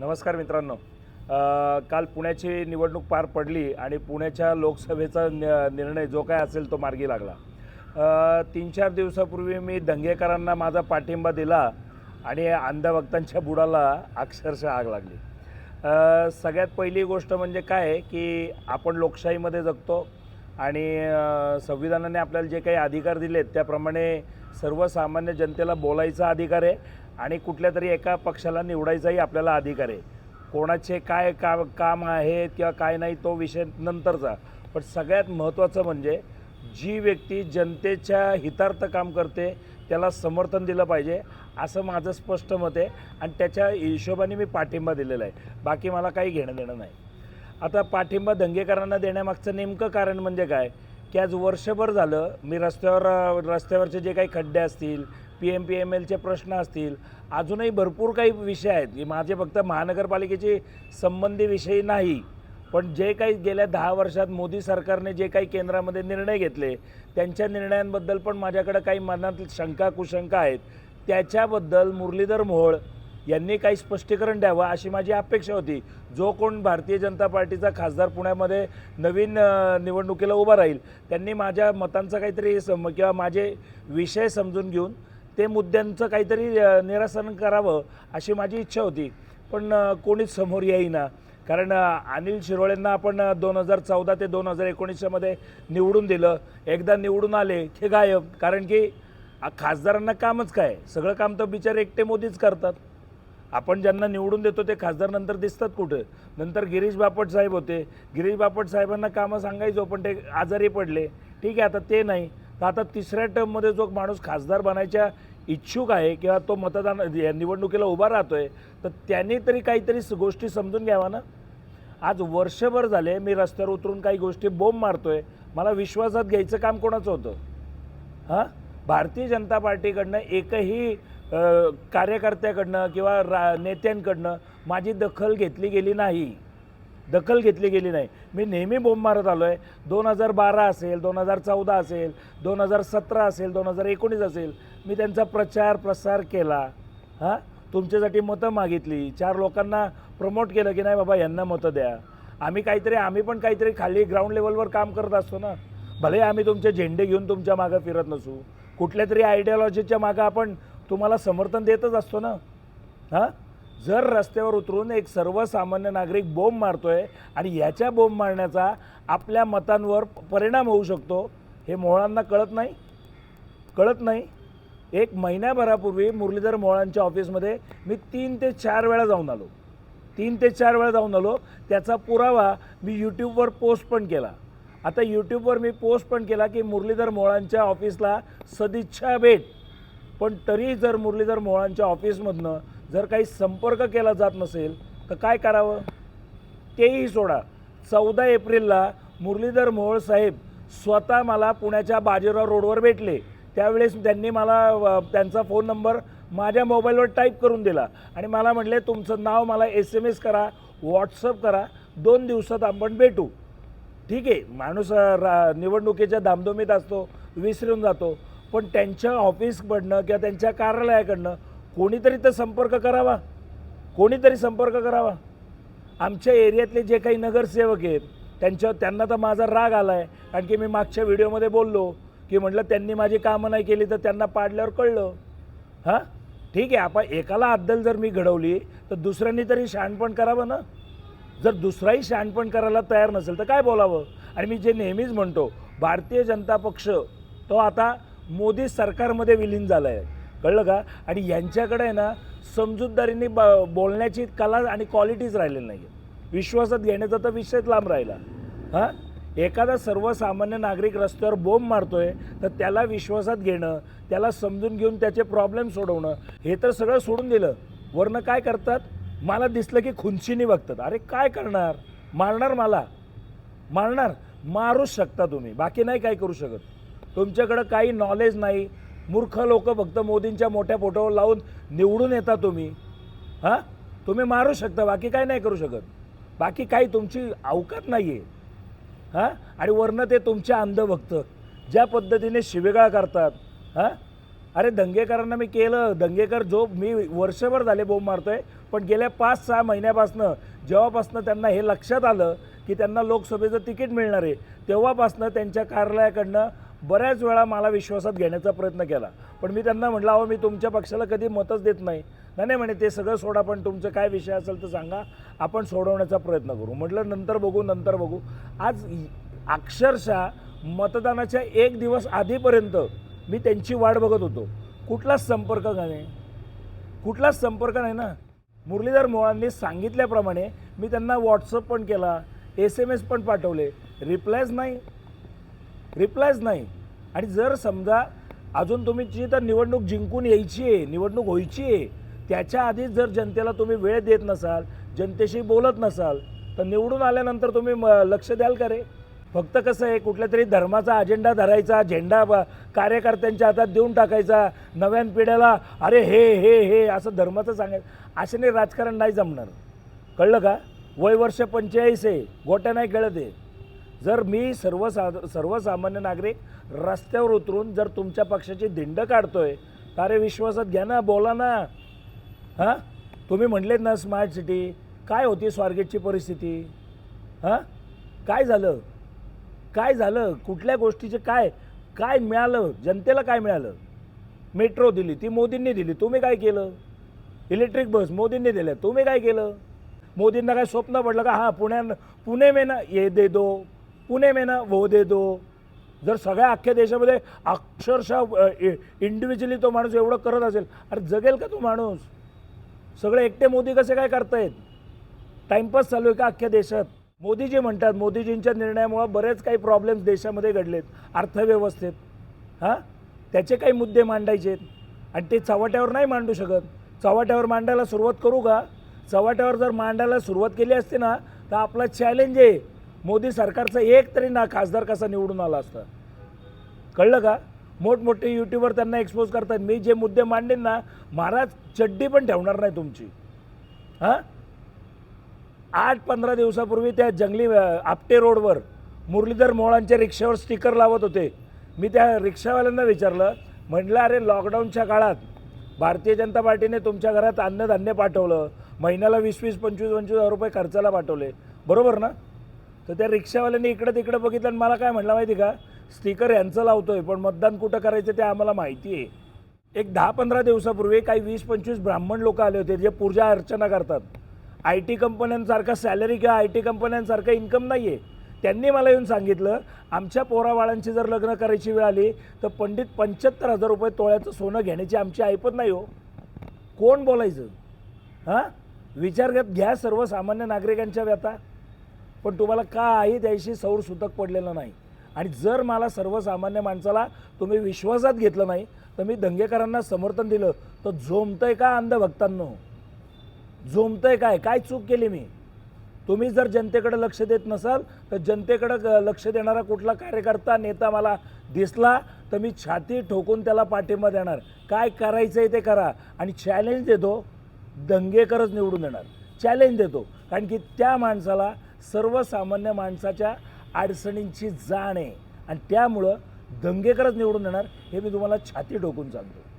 नमस्कार मित्रांनो. काल पुण्याची निवडणूक पार पडली आणि पुण्याच्या लोकसभेचा न- निर्णय जो काय असेल तो मार्गी लागला. तीन चार दिवसापूर्वी मी दंगेकरांना माझा पाठिंबा दिला आणि अंधभक्तांच्या बुडाला अक्षरशः आग लागली. सगळ्यात पहिली गोष्ट म्हणजे काय आहे की आपण लोकशाहीमध्ये जगतो आणि संविधानाने आपल्याला जे काही अधिकार दिलेत त्याप्रमाणे सर्वसामान्य जनतेला बोलायचा अधिकार आहे आणि कुठल्या तरी एका पक्षाला निवडायचाही आपल्याला अधिकार आहे. कोणाचे काय का काम आहे किंवा काय नाही तो विषय नंतरचा. पण सगळ्यात महत्त्वाचं म्हणजे जी व्यक्ती जनतेच्या हितार्थ काम करते त्याला समर्थन दिलं पाहिजे असं माझं स्पष्ट मत आहे आणि त्याच्या हिशोबाने मी पाठिंबा दिलेला आहे. बाकी मला काही घेणं देणं नाही. आता पाठिंबा दंगेकरांना देण्यामागचं नेमकं कारण म्हणजे काय? की आज वर्षभर झालं मी रस्त्यावर रस्त्यावरचे जे काही खड्डे असतील पी एम पी एम एलचे प्रश्न असतील अजूनही भरपूर काही विषय आहेत. की माझे फक्त महानगरपालिकेची संबंधी विषयी नाही. पण जे काही गेल्या दहा वर्षात मोदी सरकारने जे काही केंद्रामध्ये निर्णय घेतले त्यांच्या निर्णयांबद्दल पण माझ्याकडं काही मनात शंका कुशंका आहेत. त्याच्याबद्दल मुरलीधर मोहोळ यांनी काही स्पष्टीकरण द्यावं अशी माझी अपेक्षा होती. जो कोण भारतीय जनता पार्टीचा खासदार पुण्यामध्ये नवीन निवडणुकीला उभा राहील त्यांनी माझ्या मतांचं काहीतरी सम किंवा माझे विषय समजून घेऊन ते मुद्द्यांचं काहीतरी निरासन करावं अशी माझी इच्छा होती. पण कोणीच समोर येईना. कारण अनिल शिरोळेंना आपण दोन हजार चौदा ते दोन हजार एकोणीसच्यामध्ये निवडून दिलं. एकदा निवडून आले की गायब. कारण की खासदारांना कामच काय? सगळं काम तर बिचारे एकटे मोदीच करतात. आपण ज्यांना निवडून देतो ते खासदार नंतर दिसतात कुठं? नंतर गिरीश बापट साहेब होते. गिरीश बापट साहेबांना कामं सांगायचो पण ते आजारी पडले. ठीक आहे आता ते नाही. तर आता तिसऱ्या टर्ममध्ये जो माणूस खासदार बनायच्या इच्छुक आहे किंवा तो मतदान निवडणुकीला उभा राहतोय तर त्यांनी तरी काहीतरी स- गोष्टी समजून घ्यावा ना? आज वर्षभर झाले मी रस्त्यावर उतरून काही गोष्टी बोंब मारतोय. मला विश्वासात घ्यायचं काम कोणाचं होतं? हां? भारतीय जनता पार्टीकडनं एकही कार्यकर्त्याकडनं किंवा रा नेत्यांकडनं माझी दखल घेतली गेली नाही. दखल घेतली गेली नाही. मी नेहमी बोंब मारत आलो आहे दोन हजार बारा असेल दोन हजार चौदा असेल दोन हजार सतरा असेल दोन हजार एकोणीस असेल मी त्यांचा प्रचार प्रसार केला. हां? तुमच्यासाठी मतं मागितली. चार लोकांना प्रमोट केलं की नाही बाबा यांना मतं द्या. आम्ही काहीतरी आम्ही पण काहीतरी खाली ग्राउंड लेवलवर काम करत असतो ना. भले आम्ही तुमचे झेंडे घेऊन तुमच्या मागं फिरत नसू. कुठल्या तरी आयडियॉलॉजीच्या मागं आपण तुम्हाला समर्थन देतच असतो ना? हां? जर रस्त्यावर उतरून एक सर्वसामान्य नागरिक बोंब मारतोय आणि याच्या बोंब मारण्याचा आपल्या मतांवर परिणाम होऊ शकतो हे मोहळांना कळत नाही? कळत नाही? एक महिन्याभरापूर्वी मुरलीधर मोहळांच्या ऑफिसमध्ये मी तीन ते चार वेळा जाऊन आलो. तीन ते चार वेळा जाऊन आलो. त्याचा पुरावा मी यूट्यूबवर पोस्ट पण केला. आता यूट्यूबवर मी पोस्ट पण केला की मुरलीधर मोहळांच्या ऑफिसला सदिच्छा भेट. पण तरी जर मुरलीधर मोहळांच्या ऑफिसमधनं जर काही संपर्क केला जात नसेल तर काय करावं? तेही सोडा. चौदा एप्रिलला मुरलीधर मोहोळ साहेब स्वतः मला पुण्याच्या बाजीराव रोडवर भेटले. त्यावेळेस त्यांनी मला त्यांचा फोन नंबर माझ्या मोबाईलवर टाईप करून दिला आणि मला म्हटले तुमचं नाव मला एस एम एस करा व्हॉट्सअप करा दोन दिवसात आपण भेटू. ठीक आहे माणूस रा निवडणुकीच्या धामधुमीत असतो विसरून जातो. पण त्यांच्या ऑफिसकडनं किंवा त्यांच्या कार्यालयाकडनं कोणीतरी तर संपर्क करावा. कोणीतरी संपर्क करावा. आमच्या एरियातले जे काही नगरसेवक आहेत त्यांच्या त्यांना तर माझा राग आला आहे कारण की मी मागच्या व्हिडिओमध्ये बोललो की म्हटलं त्यांनी माझी कामं नाही केली तर त्यांना पाडल्यावर कळलं. हां? ठीक आहे आपण एकाला अद्दल जर मी घडवली तर दुसऱ्यांनी तरी शहाणपण करावं ना? जर दुसराही शहाणपण करायला तयार नसेल तर काय बोलावं? आणि मी जे नेहमीच म्हणतो भारतीय जनता पक्ष तो आता मोदी सरकारमध्ये विलीन झालं आहे कळलं का? आणि यांच्याकडे आहे ना समजूतदारीने ब बोलण्याची कला आणि क्वालिटीज राहिलेली नाही विश्वासात घेण्याचा तर विषयच लांब राहिला. हां? एखादा सर्वसामान्य नागरिक रस्त्यावर बोंब मारतोय तर त्याला विश्वासात घेणं त्याला समजून घेऊन त्याचे प्रॉब्लेम सोडवणं हे तर सगळं सोडून दिलं. वरनं काय करतात? मला दिसलं की खुंचीने बघतात. अरे काय करणार? मारणार मला? मारणार? मारूच शकता तुम्ही. बाकी नाही काय करू शकत. तुमच्याकडं काही नॉलेज नाही. मूर्ख लोक फक्त मोदींच्या मोठ्या फोटोवर लावून निवडून येता तुम्ही. हां? तुम्ही मारू शकता बाकी काय नाही करू शकत. बाकी काही तुमची अवकात नाही आहे हां? आणि वरनं ते तुमच्या अंधभक्त ज्या पद्धतीने शिवेगाळ करतात. हां? अरे दंगेकरांना मी केलं. दंगेकर जो मी वर्षभर झाले बोंब मारतोय पण गेल्या पाच सहा महिन्यापासनं जेव्हापासनं त्यांना हे लक्षात आलं की त्यांना लोकसभेचं तिकीट मिळणार आहे तेव्हापासनं त्यांच्या कार्यालयाकडनं बऱ्याच वेळा मला विश्वासात घेण्याचा प्रयत्न केला. पण मी त्यांना म्हटलं अहो मी तुमच्या पक्षाला कधी मतच देत नाही. नाही नाही म्हणे ते सगळं सोडा पण तुमचं काय विषय असेल तर सांगा. आपण सोडवण्याचा प्रयत्न करू. म्हटलं नंतर बघू नंतर बघू. आज अक्षरशः मतदानाच्या एक दिवस आधीपर्यंत मी त्यांची वाट बघत होतो. कुठलाच संपर्क नाही. कुठलाच संपर्क नाही ना. मुरलीधर मोळांनी सांगितल्याप्रमाणे मी त्यांना व्हॉट्सअप पण केला एस एम एस पण पाठवले. रिप्लायच नाही. रिप्लायच नाही. आणि जर समजा अजून तुमची तर निवडणूक जिंकून यायची आहे निवडणूक व्हायची आहे त्याच्या आधीच जर जनतेला तुम्ही वेळ देत नसाल जनतेशी बोलत नसाल तर निवडून आल्यानंतर तुम्ही म- लक्ष द्याल का रे? फक्त कसं आहे कुठल्या तरी धर्माचा अजेंडा धरायचा झेंडा कार्यकर्त्यांच्या हातात देऊन टाकायचा नव्यान पिढ्याला अरे हे हे हे असं धर्माचं सांगायचं. अशाने राजकारण नाही जमणार. कळलं का? वय वर्ष पंचेचाळीस आहे. गोट्या नाही कळत आहे. जर मी सर्वसा सर्वसामान्य नागरिक रस्त्यावर उतरून जर तुमच्या पक्षाची दिंड काढतोय तर अरे विश्वासात घ्या ना बोला ना. हां? तुम्ही म्हणलेत ना स्मार्ट सिटी काय होती स्वारगेटची परिस्थिती? हां? काय झालं? काय झालं? कुठल्या गोष्टीचे काय? काय मिळालं? जनतेला काय मिळालं? मेट्रो दिली ती मोदींनी दिली. तुम्ही काय केलं? इलेक्ट्रिक बस मोदींनी दिल्या. तुम्ही काय केलं? मोदींना काय स्वप्न पडलं का? हां पुण्या पुणे में ना ये दे दो. पुणे में ना वो दे दो. जर सगळ्या अख्ख्या देशामध्ये अक्षरशः इंडिव्हिज्युअली तो माणूस एवढं करत असेल अरे जगेल का तो माणूस? सगळे एकटे मोदी कसे काय करतायत? टाइमपास चालू आहे का अख्ख्या देशात? मोदीजी म्हणतात मोदीजींच्या निर्णयामुळं बरेच काही प्रॉब्लेम्स देशामध्ये घडलेत अर्थव्यवस्थेत. हां? त्याचे काही मुद्दे मांडायचे आहेत. आणि ते चव्हाट्यावर नाही मांडू शकत. चव्हाट्यावर मांडायला सुरुवात करू का? चव्हाट्यावर जर मांडायला सुरुवात केली असते ना तर आपला चॅलेंज आहे. मोदी सरकारचा एक तरी ना खासदार कसा निवडून आला असता? कळलं का? मोठमोठे यूट्यूबर त्यांना एक्सपोज करतात. मी जे मुद्दे मांडेन ना महाराज चड्डी पण ठेवणार नाही तुमची. हां? आठ पंधरा दिवसापूर्वी त्या जंगली आपटे रोडवर मुरलीधर मोळांच्या रिक्षावर स्टिकर लावत होते. मी त्या रिक्षावाल्यांना विचारलं म्हटलं अरे लॉकडाऊनच्या काळात भारतीय जनता पार्टीने तुमच्या घरात अन्नधान्य पाठवलं महिन्याला वीस वीस पंचवीस पंचवीस हजार रुपये खर्चाला पाठवले. बरोबर ना? तर त्या रिक्षावाल्यांनी इकडं तिकडं बघितलं आणि मला काय म्हटलं माहिती का? स्टिकर यांचं लावतोय पण मतदान कुठं करायचं ते आम्हाला माहिती आहे. एक दहा पंधरा दिवसापूर्वी काही वीस पंचवीस ब्राह्मण लोक आले होते जे पूजा अर्चना करतात. आय टी कंपन्यांसारखा सॅलरी किंवा आय टी कंपन्यांसारखं इन्कम नाही आहे त्यांनी मला येऊन सांगितलं आमच्या पोराबाळांची जर लग्न करायची वेळ आली तर पंडित पंच्याहत्तर हजार रुपये तोळ्याचं सोनं घेण्याची आमची ऐपत नाही हो. कोण बोलायचं? हां? विचार घेत घ्या सर्वसामान्य नागरिकांच्या व्यथा. पण तुम्हाला काही त्याशी सौर सुतक पडलेलं नाही. आणि जर मला सर्वसामान्य माणसाला तुम्ही विश्वासात घेतलं नाही तर मी दंगेकरांना समर्थन दिलं तर झोमतंय का अंधभक्तांनो? झोमतंय काय? काय चूक केली मी? तुम्ही जर जनतेकडे लक्ष देत नसाल तर जनतेकडे लक्ष देणारा कुठला कार्यकर्ता नेता मला दिसला तर मी छाती ठोकून त्याला पाठिंबा देणार. काय करायचं आहे ते करा. आणि चॅलेंज देतो दंगेकरच निवडून देणार. चॅलेंज देतो. कारण की त्या माणसाला सर्वसामान्य माणसाच्या अडचणींची जाण आहे. आणि त्यामुळं दंगेकरच निवडून देणार हे मी तुम्हाला छाती ठोकून सांगतो.